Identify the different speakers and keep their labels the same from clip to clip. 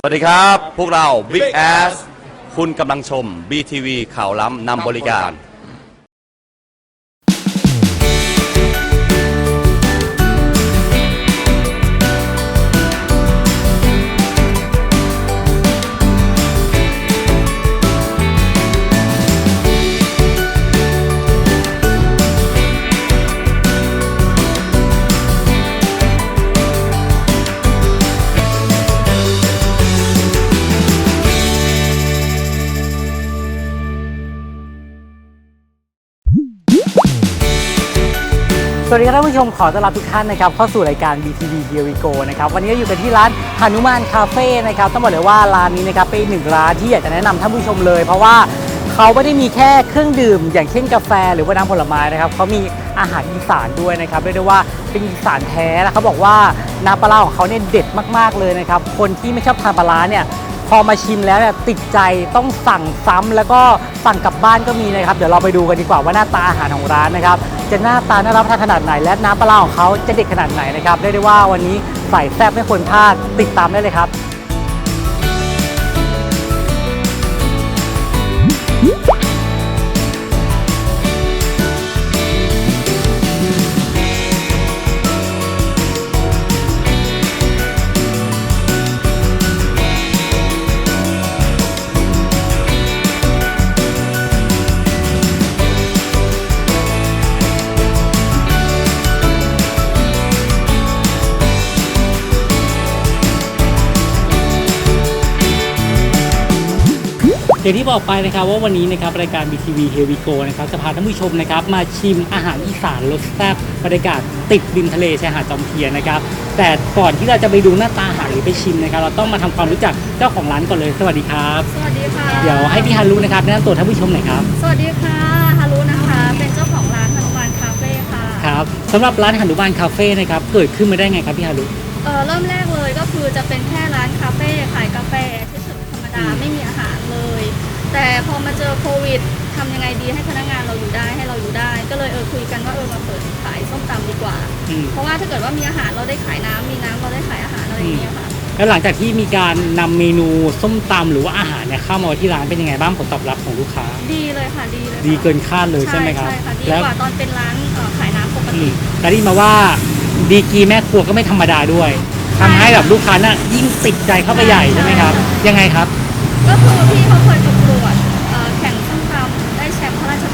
Speaker 1: สวัสดีครับ พวกเรา Big Ass คุณกำลังชม BTV ข่าวล้ำนำบริการ
Speaker 2: สวัสดีครับท่านผู้ชมขอต้อนรับทุกท่านนะครับเข้าสู่รายการ BTV Here We Go นะครับวันนี้เราอยู่กันที่ร้านหนุมานคาเฟ่นะครับต้องบอกเลยว่าร้านนี้นะครับเป็นหนึ่งร้านที่อยากจะแนะนำท่านผู้ชมเลย เพราะว่าเขาไม่ได้มีแค่เครื่องดื่ม อย่างเช่นกาแฟหรือว่าน้ำผลไม้นะครับเขามีอาหารอีสานด้วยนะครับเรียกได้ว่าเป็นอีสานแท้แล้วเขาบอกว่าน้ำปลาร้าของเขาเนี่ยเด็ดมากๆเลยนะครับคนที่ไม่ชอบทานปลาร้าเนี่ยพอมาชิมแล้วเนี่ยติดใจต้องสั่งซ้ำแล้วก็สั่งกลับบ้านก็มีนะครับเดี๋ยวเราไปดูกันดีกว่าว่าหน้าตาอาหารของร้านนะครับ จะหน้าตาน่ารับประทานขนาดไหน และน้ำปลาร้าของเขาจะเด็ดขนาดไหนนะครับเรียกได้ว่าวันนี้ใส่แซ่บไม่ควรพลาดติดตามได้เลยครับ อย่างที่บอกไปนะครับว่าวันนี้นะครับรายการ BTV Here We Go นะครับจะพาท่านผู้ชมนะครับมาชิมอาหารอีสานรสแซ่บบรรยากาศติดริมทะเลชายหาดจอมเทียนนะครับ แต่ก่อนที่เราจะไปดูหน้าตาอาหารหรือไปชิมนะครับ เราต้องมาทำความรู้จักเจ้าของร้านก่อนเลยสวัสดีครับ
Speaker 3: สวัสดีค่ะ
Speaker 2: เดี๋ยวให้พี่ฮารุนะครับแนะนำตัวท่านผู้ชมหน่อยครับ
Speaker 3: สวัสดีค่ะฮารุนะคะ เป็นเจ้าของร้านฮานุมานคาเฟ่ค่ะ
Speaker 2: ครับสำหรับร้านหนุบานคาเฟ่นะครับเกิดขึ้นมาได้ไงครับพี่ฮารุ
Speaker 3: เออเริ่มแรกเลยก็คือจะเป็นแค่ร้านคาเฟ่ขายกาแฟเฉ เจอโควิดทำยังไงดีให้พนักงานเราอยู่ได้ให้เราอยู่ได้ ก็เลยเออคุยกันว่าเออมาเปิดขายส้มตำดีกว่า
Speaker 2: อืม
Speaker 3: เพราะว่าถ้าเกิดว่ามีอาหารเราได้ขายน้ำมีน้ำเราได้ขายอาหารอะไรอย่างเงี้ยค่ะ
Speaker 2: แล้วหลังจากที่มีการนำเมนูส้มตำหรือว่าอาหารเนี่ยเข้ามาไว้ที่ร้านเป็นยังไงบ้างผลตอบรับของลูกค้า
Speaker 3: ดีเลยค่ะดีเลยค่ะ
Speaker 2: ดีเกินคาดเลยใช่ไหมครับ
Speaker 3: ใช่ค่ะดี
Speaker 2: แล้ว
Speaker 3: กว่าตอนเป็นร้านเอ่อขายน้ำปก
Speaker 2: อื
Speaker 3: ติ
Speaker 2: มแต่ได้ยินมาว่าดีกรีแม่ครัวก็ไม่ธรรมดาด้วยทำให้แบบลูกค้าน่ะยิ่งติดใจเข้าไปใหญ่ใช่ไหมครับ ยังไงครับ
Speaker 3: ก็คือพี่เขาเคยประกวดเอ่อแข่งส้มตำได้แช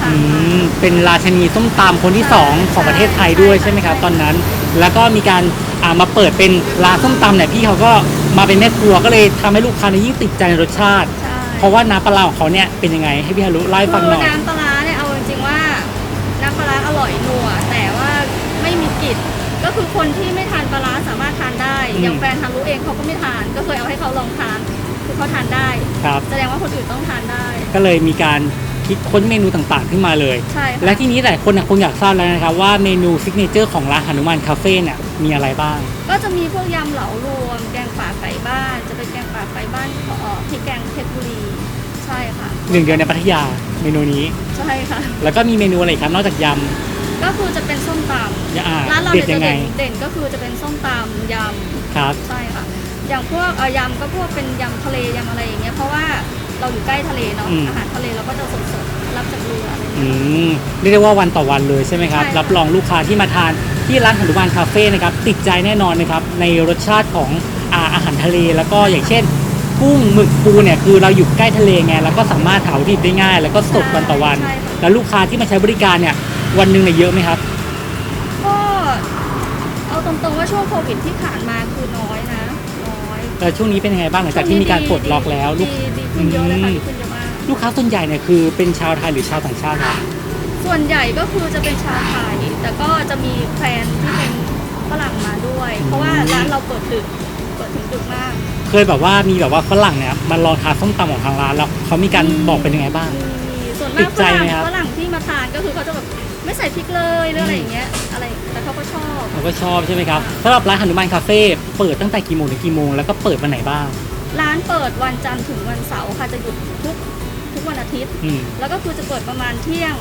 Speaker 3: มป์พระราชทา
Speaker 2: อื
Speaker 3: นมาม
Speaker 2: เป็นราชนีส้มตำคนที่
Speaker 3: ใช่
Speaker 2: 2ของประเทศไทยด้วยใช่ไหมครับตอนนั้น แล้วก็มีการอ่ามาเปิดเป็นร้านส้มตำเนี่ยพี่เขาก็มาเป็นแม่ครัวก็เลยทำให้ลูกค้าเนี่ยยิ่งติดใจในรสชาติ
Speaker 3: ใช่
Speaker 2: เพราะว่าน้ำปลาร้าของเขาเนี่ยเป็นยังไงให้พี่ฮารุเล่าให้ฟังหน่อย
Speaker 3: คือน้ำปลาร้าเนี่ยเอาจริงๆว่าน้ำปลาร้าอร่อยนัวแต่ว่าไม่มีกลิ่นก็คือคนที่ไม่ทานปลาร้าสามารถทานได้
Speaker 2: อืม
Speaker 3: อย่างแฟนทานรู้เองเขาก็ไม่ทาน ก็เคยเอาให้เขาลองทานคือเขาทานได้
Speaker 2: ครับ
Speaker 3: แสดงว่าคนอื่นต้องทานได้
Speaker 2: ก็เลยมีการ คิดค้นเมนูต่างๆ ขึ้นมาเลย
Speaker 3: ใช่ค่ะ
Speaker 2: และที่นี้หลายคนน่ะคงอยากทราบแล้วนะครับว่าเมนูซิกเนเจอร์ของร้านหนุมานคาเฟ่เนี่ยมีอะไรบ้าง
Speaker 3: ก็จะมีพวกยำเหลารวม แกงป่าไก่บ้าน จะเป็นแกงป่าไก่บ้านเอ่อพริกแกงเพชรบุรี ใช่ค่ะ
Speaker 2: หนึ่งเดียวในพัทยาเมนูนี้
Speaker 3: ใช่ค่ะ
Speaker 2: แล้วก็มีเมนูอะไรอีกครับนอกจากย
Speaker 3: ก็คือจะเป็นส้มตำ
Speaker 2: ยาอ่าำ
Speaker 3: ร้านเรา
Speaker 2: เด็ด
Speaker 3: เนี่ย
Speaker 2: ยั
Speaker 3: จะ
Speaker 2: งไง
Speaker 3: เด่นเด่นก็คือจะเป็นส้มตำยำ
Speaker 2: ครับ
Speaker 3: ใช่ค่ะ อย่างพวกเอ่อยำก็พวกเป็นยำทะเลยำอะไรอย่างเงี้ยเพราะว่า เราอยู่ใกล้ทะเลเนาะ
Speaker 2: อืม
Speaker 3: อาหารทะเลเราก็จะสดๆรับจากเรืออะไรอย่าง
Speaker 2: อื
Speaker 3: เงี้ย
Speaker 2: มเรียกได้ว่าวันต่อวันเลยใช่ไหมครับ
Speaker 3: ใช่ค่ะ
Speaker 2: รับรองลูกค้าที่มาทานที่ร้านหนุมานคาเฟ่นะครับติดใจแน่นอนนะครับในรสชาติของอาอาหารทะเล แล้วก็อย่างเช่นกุ้งหมึกปูเนี่ยคือเราอยู่ใกล้ทะเลไงแล้วก็สามารถหาวัตถุดิบได้ง่าย แล้วก็สดวันต่อวัน
Speaker 3: ใช่ค่ะ
Speaker 2: แล้วลูกค้าที่มาใช้บริการเนี่ยวันหนึ่งเนี่ยเยอะไหมครับ
Speaker 3: ก็เอาตรงๆว่าช่วงโควิดที่ผ่านมาคือน้อยนะน้อย
Speaker 2: แต่ช่วงนี้เป็นยังไงบ้างหลังจากที่มีการปลดล็อกแล้วลูก
Speaker 3: ดีดี ขึ้นเยอะเลยค่ะ
Speaker 2: อืม
Speaker 3: ดีขึ้นเยอะมาก
Speaker 2: ลูกค้าส่วนใหญ่เนี่ยคือเป็นชาวไทยหรือชาวต่างชาติครับ
Speaker 3: ส่วนใหญ่ก็คือจะเป็นชาวไทยแต่ก็จะมีแฟนที่เป็นฝรั่งมาด้วย เพราะว่าร้านเราเปิดดึกเปิดถึงดึกมาก
Speaker 2: เคยแบบว่ามีแบบว่าฝรั่งเนี่ยมาลองทานส้มตำของทางร้านแล้วเขามีการบอกเป็นยังไงบ้าง
Speaker 3: มีส่วน
Speaker 2: ติ
Speaker 3: มาก
Speaker 2: ด
Speaker 3: ฝ
Speaker 2: ใจ
Speaker 3: รั่ง
Speaker 2: ไหมครับ
Speaker 3: ฝรั่งที่มาทานก็คือเขาจะแบบไม่ใส่พริกเลยหรืออะไรอย่างเงี้ยอะไรแต่เขาก็ชอบ
Speaker 2: เขาก็ชอบใช่ไหมครับสำหรับร้านหนุมานคาเฟ่เปิดตั้งแต่กี่โมงถึงกี่โมงแล้วก็เปิดวันไหนบ้าง
Speaker 3: ร้านเปิดวันจันทร์ถึงวันเสาร์ค่ะจะหยุดทุกทุกวันอาทิตย์
Speaker 2: อืม
Speaker 3: แล้วก็คือจะเปิดประมาณเที่ยง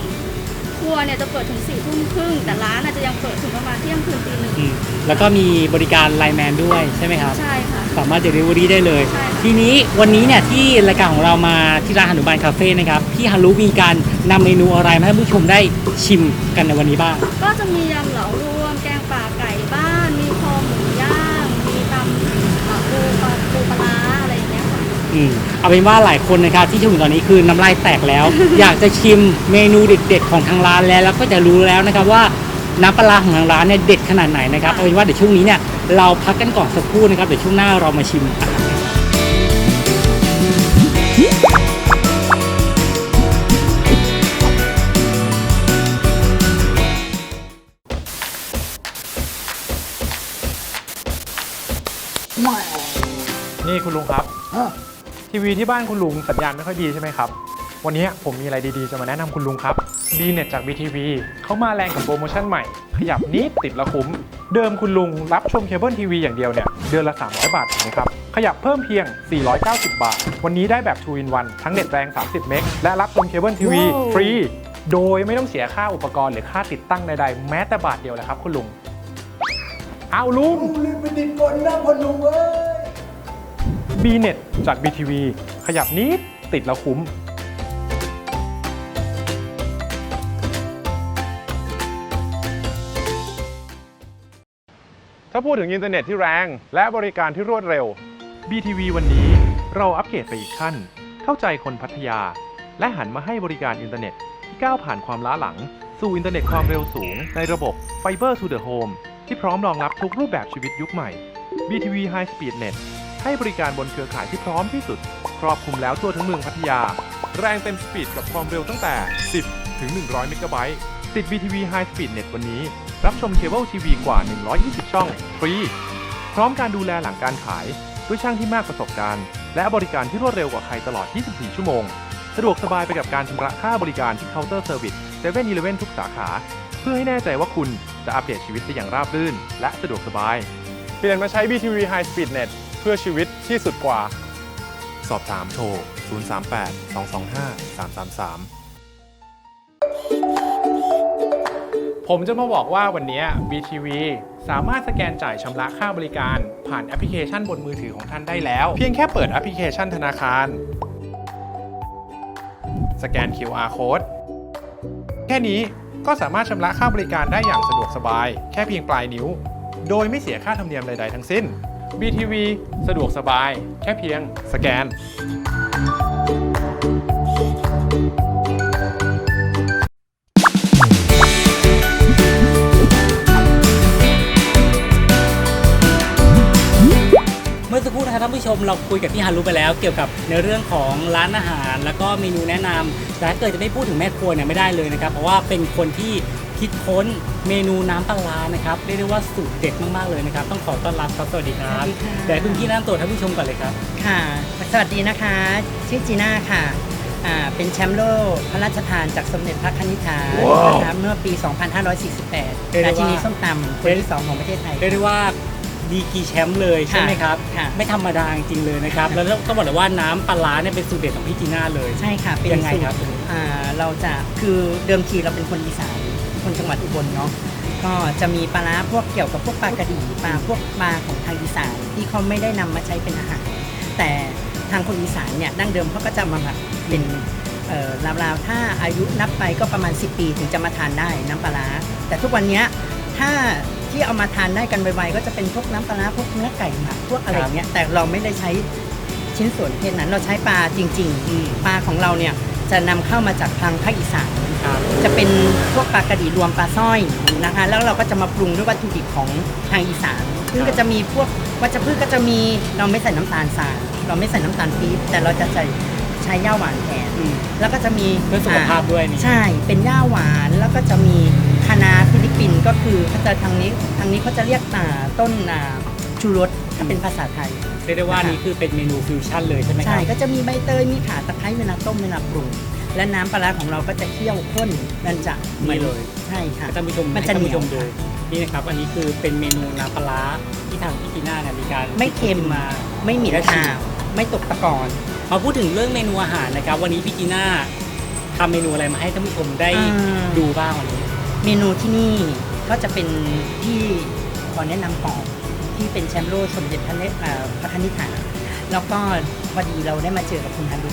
Speaker 3: คครัวเนี่ยจะเปิดถึงสี่ทุ่มครึ่งแต่ร้านอาจจะยังเปิดถึงประมาณเที่ยงคืนตีหนึ่ง
Speaker 2: อืมแล้วก็มีบริการไลน์แมนด้วยใช่ไหมครับ
Speaker 3: ใช่ค่ะ
Speaker 2: สามารถเดลิเวอรี่ได้เลย
Speaker 3: ใช่ค่ะ
Speaker 2: ทีนี้วันนี้เนี่ยที่รายการของเรามาที่ร้านหนุบานคาเฟ่นะครับพี่ฮารุมีการนำเมนูอะไรมาให้ผู้ชมได้ชิมกันในวันนี้บ้าง
Speaker 3: ก็จะมียำเหลารวมแกงป่าไก่บ้าน มีคอหมูย่าง มีตำเอ่อปูปลาปูปลาร้าอะไรอย่างเงี้ยค่ะ
Speaker 2: อืมเอาเป็นว่าหลายคนนะครับที่ชมอยู่ตอนนี้คือน้ำลายแตกแล้ว อยากจะชิมเมนูเด็ดๆของทางร้านแล้วแล้วก็จะรู้แล้วนะครับว่าน้ำปลาร้าของทางร้านเนี่ยเด็ดขนาดไหนนะครับเอาเป็นว่าเดี๋ยวช่วงนี้เนี่ยเราพักกันก่อนสักครู่นะครับเดี๋ยวช่วงหน้าเรามาชิมอาหาร
Speaker 4: นี่คุณลุงครับ ทีวีที่บ้านคุณลุงสัญญาณไม่ค่อยดีใช่ไหมครับ วันนี้ผมมีอะไรดีๆ จะมาแนะนำคุณลุงครับ b n e t จาก BTV เขามาแรงกับโปรโมชั่นใหม่ ขยับนิดติดละคุ้ม เดิมคุณลุงรับชมเคเบิลทีวีอย่างเดียวเนี่ย เดือนละ 300 บาทถูกไหมครับ ขยับเพิ่มเพียง 490 บาท วันนี้ได้แบบ 2 in 1ทั้งเน็ตแรง 30 เมกและรับชมเคเบิลทีวีฟรีโดยไม่ต้องเสียค่าอุปกรณ์หรือค่าติดตั้งใดๆ แม้แต่บาทเดียวเลยครับคุณลุงเอาลุง
Speaker 5: รีบไปติดก่อนนะพอลุงเอ้ย
Speaker 4: b n e t จาก BTV ขยับนิดติดแล้วคุ้มถ้าพูดถึงอินเทอร์เน็ตที่แรง และบริการที่รวดเร็ว BTV วันนี้เราอัปเกรดไปอีกขั้น เข้าใจคนพัทยา และหันมาให้บริการอินเทอร์เน็ตที่ก้าวผ่านความล้าหลัง สู่อินเทอร์เน็ตความเร็วสูง ในระบบ Fiber to the Home ที่พร้อมรองรับทุกรูปแบบชีวิตยุคใหม่ BTV High Speed Net ให้บริการบนเครือข่ายที่พร้อมที่สุด ครอบคลุมแล้วทั่วทั้งเมืองพัทยา แรงเต็มสปีดกับความเร็วตั้งแต่ 10 ถึง 100 เมกะไบต์ติด BTV High Speed Net วันนี้ รับชมเคเบิลทีวีกว่า 120 ช่อง ฟรี พร้อมการดูแลหลังการขาย ด้วยช่างที่มากประสบการณ์ และบริการที่รวดเร็วกว่าใครตลอด 24 ชั่วโมง สะดวกสบายไปกับการชำระค่าบริการที่เคาน์เตอร์เซอร์วิส7 e เ e ่ e อทุกสาขา เพื่อให้แน่ใจว่าคุณจะอัปเดตชีวิตได้อย่างราบรื่น และสะดวกสบาย เปลี่ยนมาใช้ BTV High Speed Net เพื่อชีวิตที่สุดกว่า สอบถามโทร 038 225 333ผมจะมาบอกว่าวันนี้ BTV สามารถสแกนจ่ายชำระค่าบริการผ่านแอปพลิเคชันบนมือถือของท่านได้แล้ว เพียงแค่เปิดแอปพลิเคชันธนาคาร สแกน QR code แค่นี้ก็สามารถชำระค่าบริการได้อย่างสะดวกสบาย แค่เพียงปลายนิ้ว โดยไม่เสียค่าธรรมเนียมใดๆทั้งสิ้น BTV สะดวกสบาย แค่เพียงสแกน
Speaker 2: เมื่อสักครู่นะครับท่านผู้ชมเราคุยกับพี่ฮารุไปแล้ว เกี่ยวกับในเรื่องของร้านอาหาร แล้วก็เมนูแนะนำแต่ถ้าเกิดจะไม่พูดถึงแม่ครัวเนี่ยไม่ได้เลยนะครับ เพราะว่าเป็นคนที่ คิดค้นเมนูน้ำปลาร้านะครับเรียกได้ว่าสูตรเด็ดมากๆเลยนะครับ ต้องขอต้อนรับครับสวัสดีครับ
Speaker 6: สวัสดีค่ะ
Speaker 2: เดี๋ยวให้คุณพี่แนะนำตัวท่านผู้ชมก่อนเลยครับ
Speaker 6: ค่ะ สวัสดีนะคะ ชื่อจีน่าค่ะอ่าเป็นแชมป์โลกพระราชทานจากสมเด็จพระคณิษฐานะคะเมื่อปี 2548 ราชินีส้มตำคนที่สองของประเทศไทย
Speaker 2: เรียกได้ว่าดีกรีแชมป์เลยใช่ไหมครับ
Speaker 6: ค่ะ
Speaker 2: ไม่ธรรมดาจริงๆเลยนะครับ แล้วต้องบอกเลยว่าน้ำปลาร้าเนี่ยเป็นสูตรเด็ดของพี่จีน่าเลย
Speaker 6: ใช่ค่ะ เป็น
Speaker 2: ยังไง
Speaker 6: สูต
Speaker 2: ครับ
Speaker 6: อ่าเราจะคือเดิมทีเราเป็นคนอีสาน คนจังหวัดอุบลเนาะก็จะมีปลาร้าพวกเกี่ยวกับพวกปลากระดีปลาพวกปลาของทางอีสานที่เขาไม่ได้นำมาใช้เป็นอาหาร แต่ทางคนอีสานเนี่ยดั้งเดิมเขาก็จะมาแบบเป็นเอ่อราวๆถ้าอายุนับไปก็ประมาณ 10 ปีถึงจะมาทานได้น้ำปลาร้าแต่ทุกวันเนี้ยถ้าที่เอามาทานได้กันไวๆก็จะเป็นพวกน้ำปลาร้าพวกเนื้อไก่หมักพวกอะไรอย่างเงี้ยแต่เราไม่ได้ใช้ชิ้นส่วนเพศนั้นเราใช้ปลาจริง ๆ ปลาของเราเนี่ย จะนำเข้ามาจากทางภาคอีสาน
Speaker 2: ครับ
Speaker 6: จะเป็นพวกปลากระดีรวมปลาสร้อยนะคะแล้วเราก็จะมาปรุงด้วยวัตถุดิบของทางอีสาน ซึ่งก็จะมีพวกวัชพืชก็จะมีเราไม่ใส่น้ำตาลทรายเราไม่ใส่น้ำตาลปี๊บแต่เราจะใส่ใช้ย่าหวานแทน
Speaker 2: อืม
Speaker 6: แล้วก็จะมี
Speaker 2: เพื่อสุขภาพด้วยนี่
Speaker 6: ใช่เป็นย่าหวานแล้วก็จะมีคะน้าฟิลิปปินส์ก็คือเขาจะทางนี้ทางนี้เขาจะเรียกอ่าต้นอ่าชูรสถ้าเป็นภาษาไทย
Speaker 2: เรียกได้ว่านี่คือเป็นเมนูฟิวชั่นเลยใช่ไหมค
Speaker 6: ใช่
Speaker 2: รับ
Speaker 6: ก็จะมีใบเตยมีข่าตะไคร้เวลาต้มเวลาปรุงและน้ำปลาร้าของเราก็จะเคี่ยวข้นมันจะหมือ
Speaker 2: นี่เลย
Speaker 6: ใช่ค่ะ
Speaker 2: ให้ท่านผู้ชม
Speaker 6: มันจะ
Speaker 2: ให้ท่านผู้ชม
Speaker 6: เหนี
Speaker 2: ดู
Speaker 6: ยว
Speaker 2: นี่นะครับ อันนี้คือเป็นเมนูน้ำปลาร้าที่ทางพี่จีน่าเนี่ยมีการ
Speaker 6: ไม่เค็ม
Speaker 2: คิดมา
Speaker 6: ไม่เหม็น
Speaker 2: และชิม
Speaker 6: คาวไม่ตกตะกอน
Speaker 2: มาพูดถึงเรื่องเมนูอาหารนะครับ วันนี้พี่จีน่าทำเมนูอะไรมาให้ท่านผู้ชมได้
Speaker 6: อ่า
Speaker 2: ดูบ้างวันนี้
Speaker 6: เมนูที่นี่ก็จะเป็นที่ขอแนะนำก่อน ที่เป็นแชมป์โลกสมเด็จพระเนอ่าพระคณิษฐาแล้วก็พอดีเราได้มาเจอกับคุณฮารุ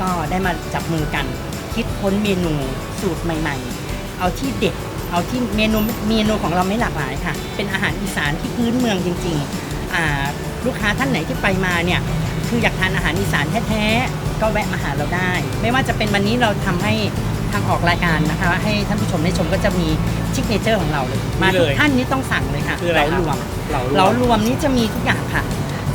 Speaker 6: ก็ได้มาจับมือกัน คิดค้นเมนูสูตรใหม่ ๆ เอาที่เด็ดเอาที่เมนูเมนูของเราไม่หลากหลายค่ะ เป็นอาหารอีสานที่พื้นเมืองจริงๆอ่าลูกค้าท่านไหนที่ไปมาเนี่ยคืออยากทานอาหารอีสานแท้ๆก็แวะมาหาเราได้ ไม่ว่าจะเป็นวันนี้เราทำให้ทางออกรายการนะคะ ให้ท่านผู้ชมได้ชมก็จะมีชิคเนเจอร์ของเราเลย มา
Speaker 2: นี่
Speaker 6: ทุ
Speaker 2: เล
Speaker 6: ก
Speaker 2: ย
Speaker 6: ท่านนี้ต้องสั่งเลย ค่ะ
Speaker 2: คืออะไรครับ
Speaker 6: เหลารวม
Speaker 2: เหลารวม
Speaker 6: เหลารวมนี้จะมีทุกอย่างค่ะ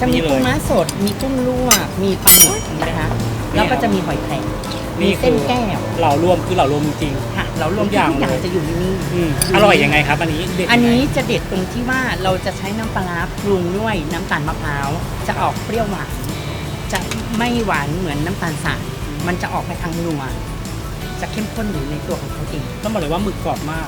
Speaker 6: จะมี
Speaker 2: นี่เลย
Speaker 6: กุ้งม้าสด มีกุ้งลวกมีปลาหมึกนะคะ
Speaker 2: นี่
Speaker 6: แล้วก็
Speaker 2: ครับ
Speaker 6: จะมีหอยแครง
Speaker 2: นี่
Speaker 6: มีเส้นแก้ว
Speaker 2: เหล่ารวมคือเหล่ารวมจริง
Speaker 6: ค่ะเหลารวม
Speaker 2: ทุกอย่าง
Speaker 6: ทุกอย่าง
Speaker 2: เลย
Speaker 6: จะอยู่ในนี้
Speaker 2: ๆอืมอร่อยยังไงครับ อันนี้เด็ดยังไง
Speaker 6: อันนี้จะเด็ดตรงที่ว่าเราจะใช้น้ำปลาร้าปรุงด้วยน้ำตาลมะพร้าวจะออกเปรี้ยวหวานจะไม่หวานเหมือนน้ำตาลสายมันจะออกไปทางนัวจะเข้มข้นอยู่ในตัวของเขาเอง
Speaker 2: ต้องบอกเลยว่าหมึกกรอบมาก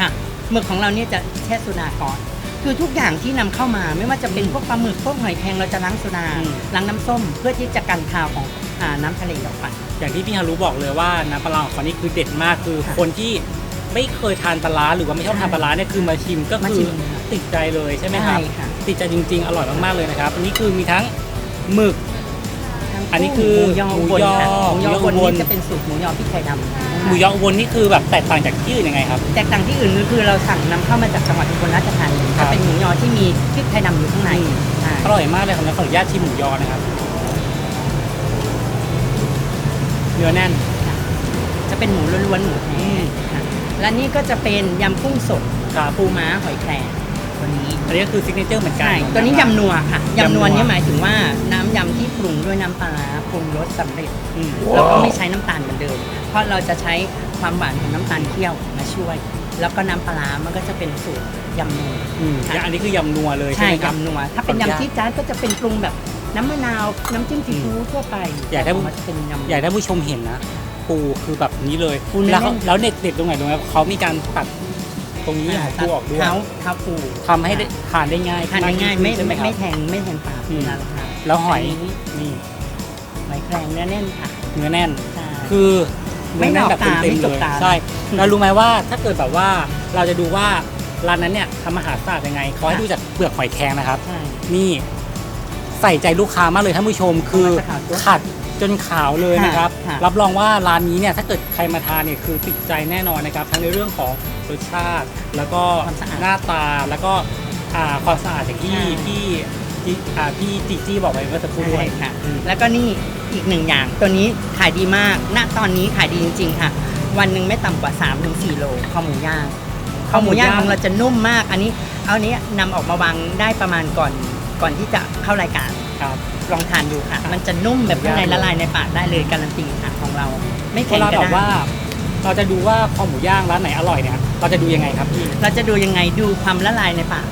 Speaker 6: ค่ะ หมึกของเราเนี่ยจะแช่โซดาก่อน คือทุกอย่างที่นำเข้ามาไม่ว่าจะเป็นพวกปลาหมึกพวกหอยแครงเราจะล้างโซดา
Speaker 2: อืม
Speaker 6: ล้างน้ำส้ม เพื่อที่จะกันคาวของอ่าน้ำทะเลออกไป
Speaker 2: อย่างที่พี่ฮารุบอกเลยว่าน้ำปลาร้าของเขานี่คือเด็ดมากคือ
Speaker 6: ค่ะ
Speaker 2: คนที่ไม่เคยทานปลาร้าหรือว่าไม่ชอบทานปลาร้าเนี่ยคือมาชิมก็
Speaker 6: มา
Speaker 2: คื
Speaker 6: ชิ
Speaker 2: อ
Speaker 6: มค่ะ
Speaker 2: ติดใจเลยใช่ไหมครับ
Speaker 6: ใช่ค่ะ
Speaker 2: ติดใจจริงๆ อร่อยมากๆเลยนะครับอันนี้คือมีทั้งหมึก อันนี้คือ
Speaker 6: หมูยอ
Speaker 2: หมู
Speaker 6: อุบล
Speaker 2: ยอ
Speaker 6: ค่ะหมูยออุบล
Speaker 2: หมูยออุบล
Speaker 6: นี่จะเป็นสูตรหมูยอพริกไทยดำ
Speaker 2: หมูยออุบลนี่คือแบบแตกต่างจากที่อื่นยังไงครับ
Speaker 6: แตกต่างที่อื่นก็คือเราสั่งนำเข้ามาจากจังหวัดอุบลราชธานี
Speaker 2: ครั
Speaker 6: จะ
Speaker 2: บ
Speaker 6: เป็นหมูยอที่มีพริกไทยดำอยู่ข้างใน
Speaker 2: อืม
Speaker 6: ใช่
Speaker 2: อร่อยมากเลยครับแล้วขออนุญาตชิมหมูยอนะครับเนื้อแน่น
Speaker 6: จะเป็นหมูล้วนๆหมูแท้
Speaker 2: อืม
Speaker 6: ค่ะและนี่ก็จะเป็นยำกุ้งสด
Speaker 2: ครับ
Speaker 6: ปูม้าหอยแครง ตัวนี้
Speaker 2: อันนี้ก็คือซิกเนเจอร์เหมือนกัน
Speaker 6: ใช่
Speaker 2: ของ
Speaker 6: ตัวนี้
Speaker 2: ทางร้ายำ
Speaker 6: นัวค่ะ
Speaker 2: ยำนัว
Speaker 6: ยำนัวเนี่ยหมายถึงว่าน้ำยำที่ปรุงด้วยน้ำปลาร้าปรุงรสสำเร็จ
Speaker 2: อืม
Speaker 6: แล้วก็ไม่ใช้น้ำตาลเหมือนเดิม เพราะเราจะใช้ความหวานของน้ำตาลเคี่ยวมาช่วย แล้วก็น้ำปลาร้ามันก็จะเป็นสูตรยำนัว
Speaker 2: อืมอย่างอันนี้คือยำนัวเลยใช่
Speaker 6: ใช่
Speaker 2: ไหมครับ
Speaker 6: ยำนัว ถ้าเป็น
Speaker 2: ขออนุญาต
Speaker 6: ยำที่จ้าดก็จะเป็นปรุงแบบน้ำมะนาว น้ำจิ้มซีฟู้ดทั่วไป
Speaker 2: อยากให้
Speaker 6: แต่ของมันจะเป็นยำ
Speaker 2: อยากให้ผู้ชมเห็นนะ ปูคือแบบนี้เลย
Speaker 6: ปูเนื้อ
Speaker 2: แล้วเขา
Speaker 6: แน่น
Speaker 2: แล้วเด็ดเด็ดตรงไหนตรงไหนเขามีการตัด ตรงนี้ของปูออกด้วย
Speaker 6: เท้าเท้าปู
Speaker 2: ทำให้ได้ทานได้ง่าย
Speaker 6: ทานได้ง่ายไม่
Speaker 2: ใช่ไหม
Speaker 6: ไม่
Speaker 2: ครับ
Speaker 6: ไม่แทงไม่แทงปาก
Speaker 2: อืม
Speaker 6: เวลาเราทาน
Speaker 2: แล้วหอย
Speaker 6: นนี้
Speaker 2: นี่
Speaker 6: หอยแครงเนื้อแน่นค่ะ
Speaker 2: เนื้อแน่น
Speaker 6: ใช่
Speaker 2: คือ
Speaker 6: ไม่
Speaker 2: เนื้อแน่นแบบ
Speaker 6: หลอกตา
Speaker 2: เต็ม
Speaker 6: ไม่
Speaker 2: ๆ
Speaker 6: จ
Speaker 2: เล
Speaker 6: ก
Speaker 2: ย
Speaker 6: ตา
Speaker 2: ใช่เรารู้ไหมว่าถ้าเกิดแบบว่าเราจะดูว่าร้านนั้นเนี่ยทำอาหารสะอาดยังไงเขาให้ดูจากเปลือกหอยแครงนะครับ
Speaker 6: ใช่
Speaker 2: นี่ใส่ใจลูกค้ามากเลยท่านผู้ชมคือ
Speaker 6: จะขาวจั๊วะ
Speaker 2: ขัด จนขาวเลยนะครับ
Speaker 6: ค่ะ
Speaker 2: รับรองว่าร้านนี้เนี่ยถ้าเกิดใครมาทานเนี่ยคือติดใจแน่นอนนะครับทั้งในเรื่องของรสชาติ แล้วก็
Speaker 6: ความสะอาด
Speaker 2: หน้าตาแล้วก็อ่าความสะอาดอย่างที่
Speaker 6: ใช่
Speaker 2: ที่ที่อ่าพี่จีจี้บอกไปเมื่อสักครู่ด้ว
Speaker 6: ใช่
Speaker 2: ย
Speaker 6: ค่ะ
Speaker 2: อืม
Speaker 6: แล้วก็นี่อีกหนึ่งอย่างตัวนี้ขายดีมาก ณ ตอนนี้ขายดีจริง ๆ ค่ะ วันหนึ่งไม่ต่ำกว่า 3-4 โลข้าวหมูย่างข้าวหมูย่างของเราจะนุ่มมาก อันนี้ เอานี้นำออกมาวางได้ประมาณก่อน ก่อนที่จะเข้ารายการ
Speaker 2: ครับ
Speaker 6: ลองทานดูค่ะ มันจะนุ่มแบบข้างในละลายในปากได้เลยการันตีค่ะของเรา ไม่
Speaker 2: เว
Speaker 6: แข็ง
Speaker 2: ลาก
Speaker 6: ระ
Speaker 2: แบบ
Speaker 6: ด้าง
Speaker 2: ว่า เราจะดูว่าคอหมูย่างร้านไหนอร่อยเนี่ยเราจะดูยังไงครับพี่
Speaker 6: เราจะดูยังไงดูความละลายในปาก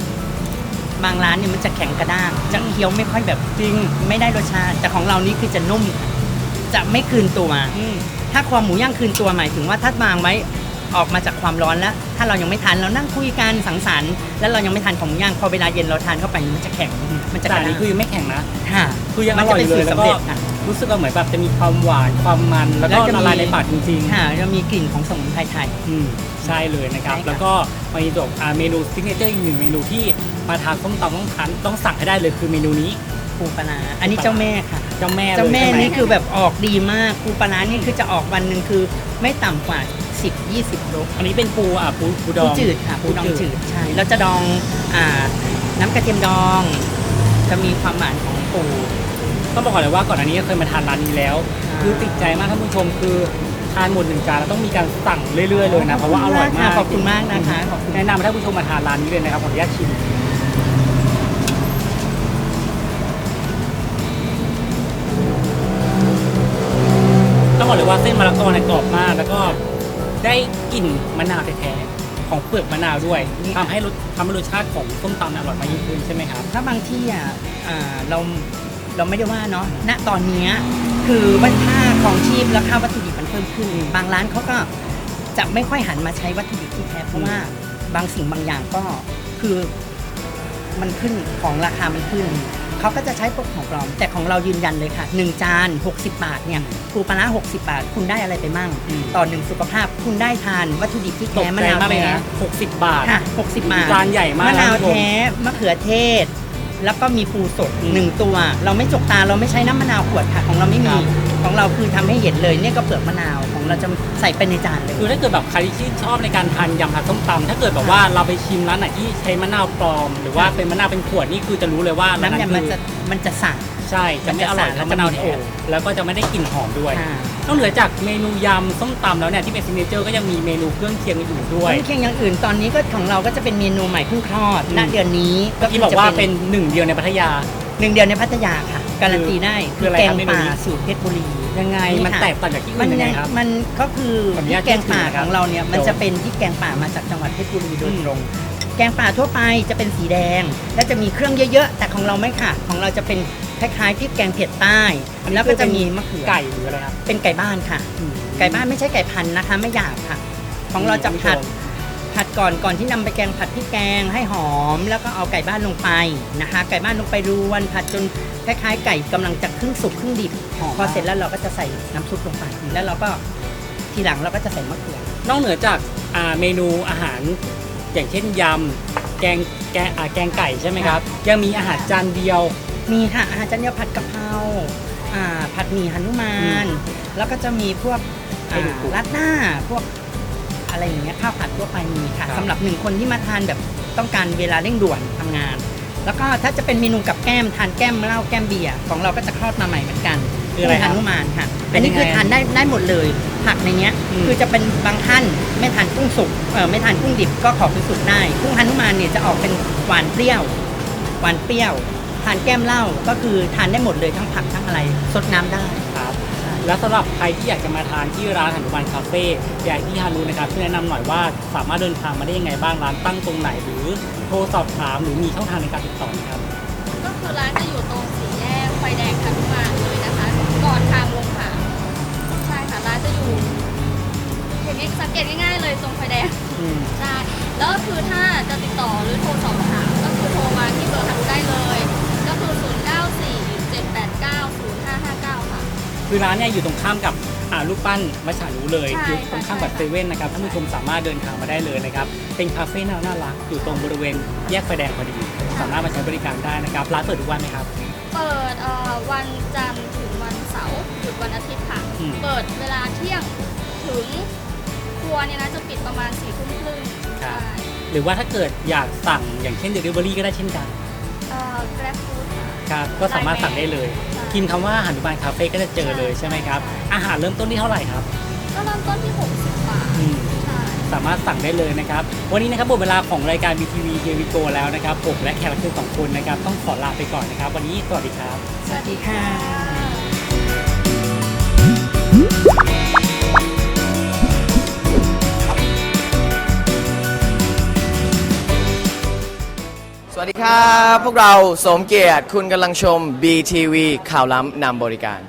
Speaker 6: บางร้านเนี่ยมันจะแข็งกระด้าง จะเคี้ยวไม่ค่อยแบบจริงไม่ได้รสชาติ แต่ของเรานี่คือจะนุ่มจะไม่คืนตัว
Speaker 2: อืม
Speaker 6: ถ้าความหมูย่างคืนตัวหมายถึงว่าถ้าวางไว้ ออกมาจากความร้อนแล้ว ถ้าเรายังไม่ทานเรานั่งคุยกันสังสรรค์แล้วเรายังไม่ทานของหมูย่างพอเวลาเย็นเราทานเข้าไปมันจะแข็งมันจะ
Speaker 2: แต่
Speaker 6: ก
Speaker 2: อั
Speaker 6: ระ
Speaker 2: น
Speaker 6: ด้า
Speaker 2: นี้
Speaker 6: ง
Speaker 2: คือยังไม่แข็งนะ
Speaker 6: ค่ะ
Speaker 2: คือยังอ
Speaker 6: มัน
Speaker 2: ร่
Speaker 6: จะ
Speaker 2: อย
Speaker 6: เป็น
Speaker 2: เล
Speaker 6: สู
Speaker 2: ย
Speaker 6: ตร
Speaker 2: แล้ว
Speaker 6: สำ
Speaker 2: ก็
Speaker 6: เร็จค่ะ
Speaker 2: รู้สึกว่าเหมือนแบบจะมีความหวานความมัน แล้วก็
Speaker 6: แล้วจะมี
Speaker 2: ละลายในปากจริงๆ
Speaker 6: ค่ะจะมีกลิ่นของสมุนไพรไทย
Speaker 2: อืมใช่เลยนะครับ
Speaker 6: ใช่ค่ะ
Speaker 2: แล้วก็มีตัวอ่าเมนูซิกเนเจอร์อีกหนึ่งเมนูที่มาทานส้มตำต้องทานต้องสั่งให้ได้เลยคือเมนูนี้
Speaker 6: ปูปลาร้าอันนี้เจ้าแม่ค่ะ
Speaker 2: เจ้าแม่เลย
Speaker 6: เจ้าแม่
Speaker 2: ใช่ไห
Speaker 6: นี่คือแบบออกดีมากปูปลาร้านี่คือจะออกวันหนึ่งคือไม่ต่ำกว่า 10 20โล
Speaker 2: อันนี้เป็นปูอะปูปูด
Speaker 6: ปู
Speaker 2: อง
Speaker 6: จืดค่ะปูดองจืดใช่เราจะดองอ่าน้ำกระเทียมดอง จะมีความหวานของปู
Speaker 2: ต้องบอกก่อนเลยว่าก่อนอันนี้เคยมาทานร้านนี้แล้ว
Speaker 6: อ่า
Speaker 2: คือติดใจมากท่านผู้ชมคือทานหมดหนึ่งจานแล้วต้องมีการสั่งเรื่อยๆเลยนะเพราะว่าอร่อยมาก
Speaker 6: ขอบคุณมากนะคะขอบคุณ
Speaker 2: แนะนำให้ท่านผู้ชมมาทานร้านนี้เลยนะครับขออนุญาตชิมต้องบอกเลยว่าเส้นมะละกอเนี่ยกรอบมากแล้วก็ ได้กลิ่นมะนาวแท้ๆของเปลือกมะนาวด้วยทำให้รสทำให้รสชาติของส้มตำเนี่ยอร่อยมากยิ่งขึ้นใช่ไหมครับ
Speaker 6: ถ้าบางที่อะอ่าเราเราไม่ได้ว่าเนาะณตอนเนี้ยคือว่าค่าของชีพและค่าวัตถุดิบมันเพิ่มขึ้น บางร้านเขาก็จะไม่ค่อยหันมาใช้วัตถุดิบที่แท้เพราะว่าบางสิ่งบางอย่างก็คือมันขึ้นของราคามันขึ้น เขาก็จะใช้พวกของปลอม แต่ของเรายืนยันเลยค่ะ 1 จาน 60 บาทเนี่ยปูปลาร้า60 บาท คุณได้อะไรไปมั่ง
Speaker 2: อืม
Speaker 6: ต่อหนึ่งสุขภาพคุณได้ทานวัตถุดิบที่
Speaker 2: ตก
Speaker 6: แท้มะ
Speaker 2: ใจ
Speaker 6: นาว
Speaker 2: มากเลย
Speaker 6: แท้
Speaker 2: นะ60บาท
Speaker 6: ค่ะ60 บาท
Speaker 2: จานใหญ่มาก
Speaker 6: มะนาว
Speaker 2: นะคุณผู้ชม
Speaker 6: แท้มะเขือเทศ แล้วก็มีปูสด
Speaker 2: อืม
Speaker 6: หนึ่งตัว เราไม่จกตาเราไม่ใช้น้ำมะนาวขวดค่ะของเราไม่มี
Speaker 2: ครับ
Speaker 6: ของเราคือทำให้เห็นเลยเนี่ยก็เปลือกมะนาวของเราจะ ใส่ไปในจานเลย
Speaker 2: คือถ้าเกิดแบบใครที่ชื่นชอบในการทานยำผัดส้มตำถ้าเกิดแบบว่าเราไปชิมร้านไหนที่ใช้มะนาวปลอม หรือว่าเป็นมะนาวเป็นขวดนี่คือจะรู้เลยว่าร้าน
Speaker 6: น้ำ
Speaker 2: นั้น
Speaker 6: ยำมัน
Speaker 2: คือ
Speaker 6: จะมันจะสั่ง
Speaker 2: ใช่จะไม่อร่อย
Speaker 6: มันจะ
Speaker 2: เท่ามะนาว
Speaker 6: มันจะ
Speaker 2: แท้แล้วก็จะไม่ได้กลิ่นหอมด้วย
Speaker 6: ค่ะ
Speaker 2: นอกเหนือจากเมนูยำส้มตำแล้วเนี่ยที่เป็นซิกเนเจอร์ก็ยังมีเมนูเครื่องเคียงอื่นๆด้วย
Speaker 6: เครื่องเคียงอย่างอื่นตอนนี้ก็ของเราก็จะเป็นเมนูใหม่เพิ่งคลอดณเดือนนี้
Speaker 2: เมื่อกี้บอกว่าเป็นหนึ่งเดียวในพัทยา
Speaker 6: หนึ่งเดียวในพัทยาค่ะ การันตีได้
Speaker 2: คืออะไร
Speaker 6: แก
Speaker 2: ครั
Speaker 6: ง
Speaker 2: บเมนู
Speaker 6: ป่า
Speaker 2: นี้
Speaker 6: สูตรเพชรบุรี
Speaker 2: ยังไง
Speaker 6: นี่
Speaker 2: มัน
Speaker 6: ค่ะ
Speaker 2: แตกต่างจากที่
Speaker 6: มั
Speaker 2: อื่
Speaker 6: น
Speaker 2: นยังไง
Speaker 6: ยัง
Speaker 2: ครับ
Speaker 6: มันก็คือ
Speaker 2: ขออนุญาต
Speaker 6: แกงป่า
Speaker 2: เชื่อถือนะครับ
Speaker 6: ของเราเนี่ยมัน
Speaker 2: เดี๋ยว
Speaker 6: จะเป็นพริกแกงป่ามาจากจังหวัดเพชรบุรีโดย
Speaker 2: อืม
Speaker 6: ตรง แกงป่าทั่วไปจะเป็นสีแดง และจะมีเครื่องเยอะๆ แต่ของเราไม่ค่ะ ของเราจะเป็นคล้ายๆพริกแกงเผ็ดใต้แล้วก็จะมีมะเขือ
Speaker 2: ไก่หรืออะไรครับ
Speaker 6: เป็นไก่บ้านค่ะ ไก่บ้านไม่ใช่ไก่พันธุ์นะคะ ไม่หยาบค่ะ ของเราจะผัด ผัดก่อนก่อนที่นำไปแกงผัดพริกแกงให้หอม แล้วก็เอาไก่บ้านลงไปนะคะ ไก่บ้านลงไปรวนผัดจนคล้ายๆ ไก่กำลังจะครึ่งสุกครึ่งดิบ
Speaker 2: หอม
Speaker 6: พอ
Speaker 2: มาก
Speaker 6: เสร็จแล้วเราก็จะใส่น้ำซุปลงไป แล้วเราก็ทีหลังเราก็จะใส่มะเขือ
Speaker 2: นอกเหนือจากอ่าเมนูอาหารอย่างเช่นยำแกงแกงอ่าแกงไก่ใช่ไหมครับ ยังมีอาหารจานเดียว
Speaker 6: มีค่ะอาหารจานเดียวผัดกะเพราอ่าผัดหมี่หนุมาน แล้วก็จะมีพวก
Speaker 2: ให้ดู
Speaker 6: อ่า
Speaker 2: ปุ๊บ
Speaker 6: ราดหน้าพวก อะไรอย่างเงี้ยข้าวผัดทั่วไปมีค่ะ
Speaker 2: ครับ
Speaker 6: สำหรับหนึ่งคนที่มาทานแบบต้องการเวลาเร่งด่วนทำงาน แล้วก็ถ้าจะเป็นเมนูกับแก้มทานแก้มเหล้าแก้มเบียร์ของเราก็จะคลอดมาใหม่เหมือนกัน
Speaker 2: คืออะไรครับ
Speaker 6: กุ้งหนุมานค่ะ
Speaker 2: เป็น
Speaker 6: อันนี้
Speaker 2: ยังไง
Speaker 6: คือทานได้ได้หมดเลย ผักในเนี้ย
Speaker 2: อืม
Speaker 6: คือจะเป็นบางท่านไม่ทานกุ้งสุกเออไม่ทานกุ้งดิบก็ขอเป็นสุกได้กุ้งหนุมานเนี่ยจะออกเป็นหวานเปรี้ยว หวานเปรี้ยว ทานแก้มเหล้าก็คือทานได้หมดเลยทั้งผักทั้งอะไรสดน้ำได้
Speaker 2: ครับ แล้วสำหรับใครที่อยากจะมาทานที่ร้านหนุมานคาเฟ่อยากที่ฮารุนะครับช่วยแนะนำหน่อยว่าสามารถเดินทางมาได้ยังไงบ้างร้านตั้งตรงไหน หรือโทรสอบถามหรือมีช่องทางในการติดต่อไหมครับ
Speaker 3: ก็คือร้านจะอยู่ตรงสี่แยกไฟแดงคันมานเลยนะคะก่อนทางลงค่ะใช่ค่ะร้านจะอยู่เห็นสังเกตง่ายๆเลยตรงไฟแดง
Speaker 2: อืม
Speaker 3: ใช่แล้วก็คือถ้าจะติดต่อ คือร้า
Speaker 2: นเนี่ยอยู่ตรงข้ามกับอ่ารูปปั้นมัชฉารู้เลย
Speaker 3: ใช่
Speaker 2: อยู่ตรงข้ามกับ
Speaker 3: ใช่
Speaker 2: เซเว่นนะครับท่านผู้ชมสามารถเดินทางมาได้เลยนะครับเป็นคาเฟ่น่าน่ารักอยู่ตรงบริเวณแยกไฟแดงพอดี สามารถมาใช้บริการได้นะครับร้านเปิดทุกวันไหมครับ
Speaker 3: เปิดเอ่อวันจันทร์ถึงวันเสาร์หยุดวันอาทิตย์ค่ะ
Speaker 2: อืม
Speaker 3: เปิดเวลาเที่ยงถึงครัวเนี่ยนะจะปิดประมาณ4ี่ทุ่มครึ่ง
Speaker 2: ครับ
Speaker 3: ใช่
Speaker 2: หรือว่าถ้าเกิดอยากสั่งอย่างเช่น Delivery ก็ได้เช่นกัน
Speaker 3: เอ่อ Grab Food ค่ะ
Speaker 2: ครับก็สามารถสั่งได้เลย
Speaker 3: ใช่
Speaker 2: พิมพ์คำว่าหนุมานคาเฟ่ก็จะเจอเลยใช่ไหมครับ อาหารเริ่มต้นที่เท่าไหร่ครับ
Speaker 3: ก็เริ่มต้นที่ 60 บาท
Speaker 2: อืม
Speaker 3: ใช่
Speaker 2: สามารถสั่งได้เลยนะครับ วันนี้นะครับหมดเวลาของรายการ BTV h e r e We Go แล้วนะครับผมและแขกรับเชิญสองคนนะครับ ต้องขอลาไปก่อนนะครับ วันนี้สวัสดีครับ
Speaker 6: สวัสดีค่ะ
Speaker 5: วัสดีครับ พวกเราสมเกียรติคุณกำลังชม BTV ข่าวล้ำนำบริการ